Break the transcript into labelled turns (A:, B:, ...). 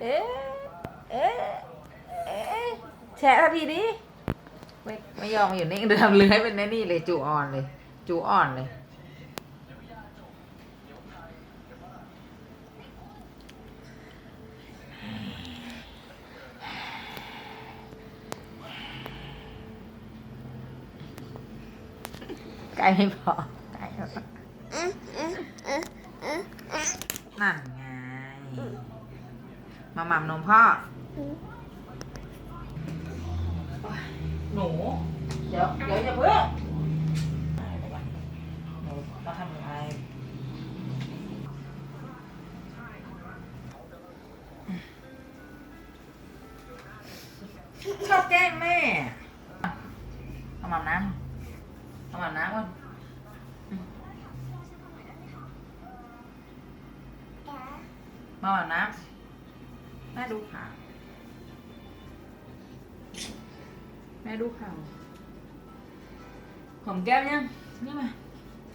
A: เอ๊ะเอ๊ะเอ๊ะแชะทันทีดิไม่ไม่ยอมมาอยู่นิ่งเดิมเลื้อยเป็นไอ้นี่เลยจูอ่อนเลย จูอ่อนเลยไกลไม่พอไกลไม่พอนั่นไง มาหม่ำนมพ่อ หนู เดี๋ยวเดี๋ยวอย่าเพิ่งหนูต้องทำยังไงชอบแกล้งแม่เอาหม่ำน้ำเอาหม่ำน้ำก่อนมาหม่ำน้ำ แม่ดูข่าวแม่ดูข่าวหอมแก้มยังนี่มา